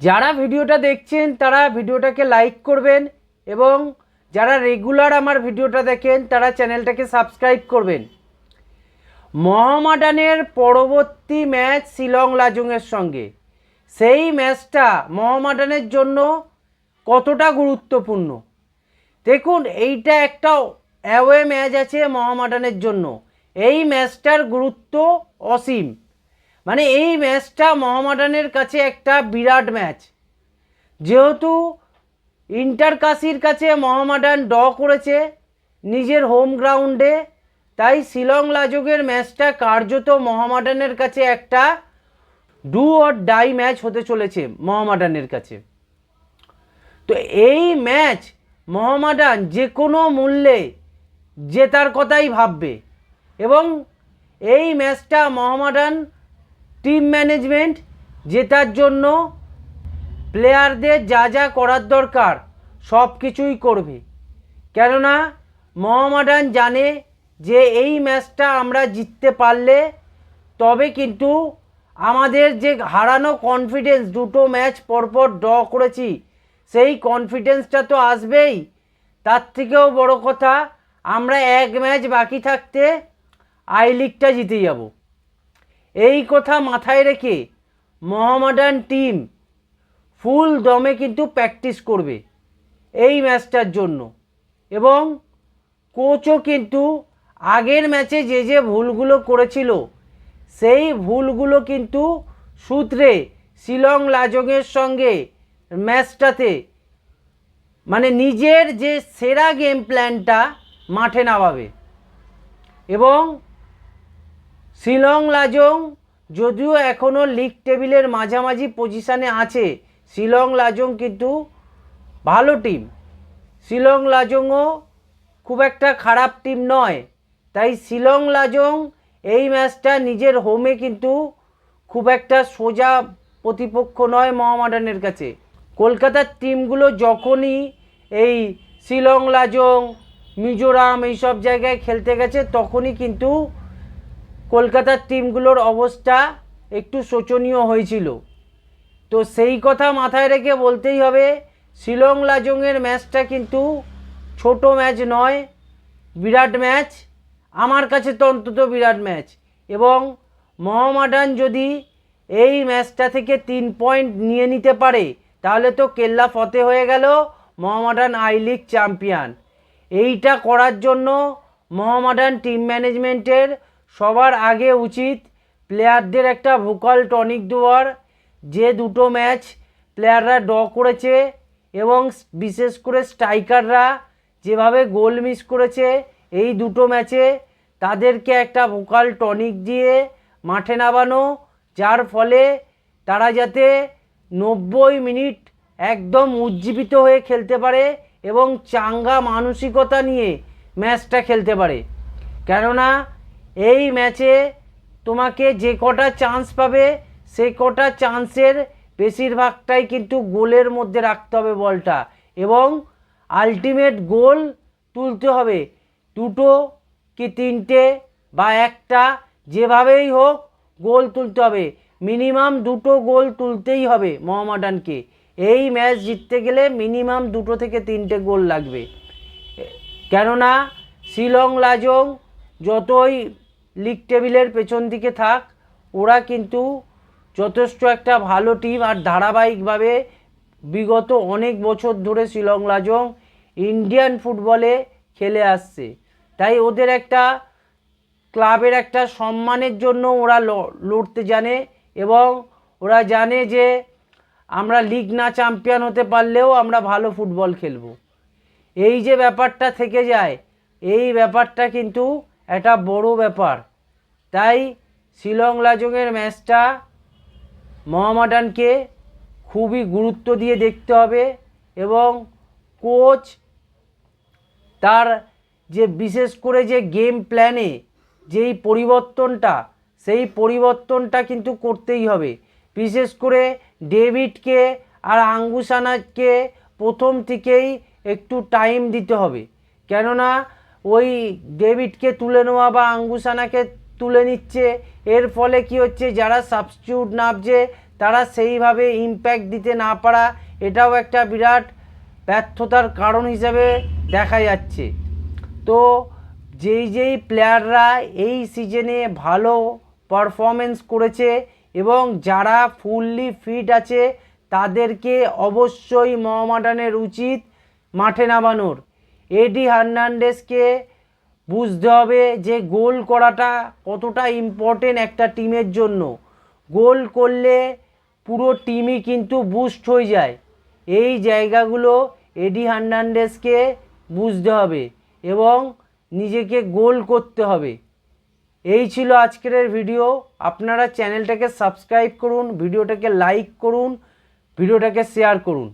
যারা ভিডিওটা দেখছেন, তারা ভিডিওটাকে লাইক করবেন এবং যারা রেগুলার আমার ভিডিওটা দেখেন, তারা চ্যানেলটাকে সাবস্ক্রাইব করবেন। মহামাডানের পরবর্তী ম্যাচ শিলং লাজুংয়ের সঙ্গে। সেই ম্যাচটা মহামাডানের জন্য কতটা গুরুত্বপূর্ণ? দেখুন, এইটা একটা অ্যাওয়ে ম্যাচ আছে মহামাডানের জন্য। এই ম্যাচটার গুরুত্ব অসীম। মানে এই ম্যাচটা মহামাডানের কাছে একটা বিরাট ম্যাচ। যেহেতু ইন্টার কাশির কাছে মহামাডান ড করেছে নিজের হোম গ্রাউন্ডে, তাই শিলং লাজকের ম্যাচটা কার্যত মহামাডানের কাছে একটা ডু অর ডাই ম্যাচ হতে চলেছে মহামাডানের কাছে। তো এই ম্যাচ মহামাডান যে কোনো মূল্যে জেতার কথাই ভাববে এবং এই ম্যাচটা মহামাডান টিম ম্যানেজমেন্ট জেতার জন্য প্লেয়ারদের যা যা করার দরকার সব কিছুই করবে। কেননা মহামাডান জানে যে এই ম্যাচটা আমরা জিততে পারলে তবে কিন্তু আমাদের যে হারানো কনফিডেন্স দুটো ম্যাচ পরপর ড্র করেছি, সেই কনফিডেন্সটা তো আসবেই। তার থেকেও বড় কথা, আমরা এক ম্যাচ বাকি থাকতে আই লিগটা জিতে যাব। এই কথা মাথায় রেখে মোহামেডান টিম ফুল দমে কিন্তু প্র্যাকটিস করবে এই ম্যাচটার জন্য। এবং কোচও কিন্তু আগের ম্যাচে যে যে ভুলগুলো করেছিল, সেই ভুলগুলো কিন্তু সূত্রে শিলং লাজংয়ের সঙ্গে ম্যাচটাতে মানে নিজের যে সেরা গেম প্ল্যানটা মাঠে নামাবে। এবং শিলং, লাজং, যদিও এখনও লিগ টেবিলের মাঝামাঝি পজিশানে আছে। শিলং, লাজং কিন্তু ভালো টিম শিলং, লাজংও খুব একটা খারাপ টিম নয়। তাই শিলং, লাজং এই ম্যাচটা নিজের হোমে কিন্তু খুব একটা সোজা প্রতিপক্ষ নয় মহামাডানের কাছে। কলকাতার টিমগুলো যখনই এই শিলং, লাজং, মিজোরাম এইসব জায়গায় খেলতে গেছে, তখনই কিন্তু কলকাতার টিমগুলোর অবস্থা একটু শোচনীয় হয়েছিল। তো সেই কথা মাথায় রেখে বলতেই হবে, শিলং লাজংয়ের ম্যাচটা কিন্তু ছোট ম্যাচ নয়, বিরাট ম্যাচ। আমার কাছে তো অন্তত বিরাট ম্যাচ। এবং মোহামেডান যদি এই ম্যাচটা থেকে তিন পয়েন্ট নিয়ে নিতে পারে, তাহলে তো কেল্লা ফতে হয়ে গেল মোহামেডান আই লিগ চ্যাম্পিয়ন। এইটা করার জন্য মোহামেডান টিম ম্যানেজমেন্টের সবার আগে উচিত প্লেয়ারদের একটা ভোকাল টনিক দেওয়ার। যে দুটো ম্যাচ প্লেয়াররা ড করেছে এবং বিশেষ করে স্ট্রাইকাররা যেভাবে গোল মিস করেছে, এই দুটো ম্যাচে তাদেরকে একটা ভোকাল টনিক দিয়ে মাঠে নামানো, যার ফলে তারা যাতে নব্বই মিনিট একদম উজ্জীবিত হয়ে খেলতে পারে এবং চাঙ্গা মানসিকতা নিয়ে ম্যাচটা খেলতে পারে। কেননা এই ম্যাচে তোমাকে যে কটা চান্স পাবে, সে কটা চান্সের বেশিরভাগটাই কিন্তু গোলের মধ্যে রাখতে হবে বলটা। এবং আলটিমেট গোল তুলতে হবে। দুটো কি তিনটে বা একটা, যেভাবেই হোক গোল তুলতে হবে। মিনিমাম দুটো গোল তুলতেই হবে মোহামেডানকে। এই ম্যাচ জিততে গেলে মিনিমাম দুটো থেকে তিনটে গোল লাগবে। কেননা, শিলং, লাজং যতই লিগ টেবিলের পেছন দিকে থাক। ওরা কিন্তু যথেষ্ট একটা ভালো টিম আর ধারাবাহিকভাবে বিগত অনেক বছর ধরে শিলং লাজং ইন্ডিয়ান ফুটবলে খেলে আসছে। তাই ওদের একটা ক্লাবের একটা সম্মানের জন্য ওরা লড়তে জানে এবং ওরা জানে যে আমরা লিগ না চ্যাম্পিয়ন হতে পারলেও আমরা ভালো ফুটবল খেলব। এই যে ব্যাপারটা থেকে যায়, এই ব্যাপারটা কিন্তু একটা বড় ব্যাপার। তাই শিলং লাজংয়ের ম্যাচটা মোহামেডানকে খুবই গুরুত্ব দিয়ে দেখতে হবে এবং কোচ তার যে বিশেষ করে যে গেম প্ল্যানে যেই পরিবর্তনটা, সেই পরিবর্তনটা কিন্তু করতেই হবে। বিশেষ করে ডেভিডকে আর আঙ্গুসানাকে প্রথম থেকেই একটু টাইম দিতে হবে। কেননা ওই ডেভিডকে তুলে নেওয়া বা আঙ্গুসানাকে তুলে নিচ্ছে, এর ফলে কি হচ্ছে, যারা সাবস্টিউট নামছে, তারা সেইভাবে ইম্প্যাক্ট দিতে না পারা, এটাও একটা বিরাট ব্যর্থতার কারণ হিসেবে দেখা যাচ্ছে। তো যেই যেই প্লেয়াররা এই সিজনে ভালো পারফরমেন্স করেছে এবং যারা ফুললি ফিট আছে, তাদেরকে অবশ্যই মোহামেডানের উচিত মাঠে নামানোর। এডি হার্নান্ডেসকে বুঝতে হবে যে গোল করাটা কতটা ইম্পর্টেন্ট একটা টিমের জন্য। গোল করলে পুরো টিমই কিন্তু বুস্ট হয়ে যায়। এই জায়গাগুলো এডি হার্নান্ডেসকে বুঝতে হবে এবং নিজেকে গোল করতে হবে। এই ছিল আজকের ভিডিও আপনারা চ্যানেলটাকে সাবস্ক্রাইব করুন ভিডিওটাকে লাইক করুন ভিডিওটাকে শেয়ার করুন।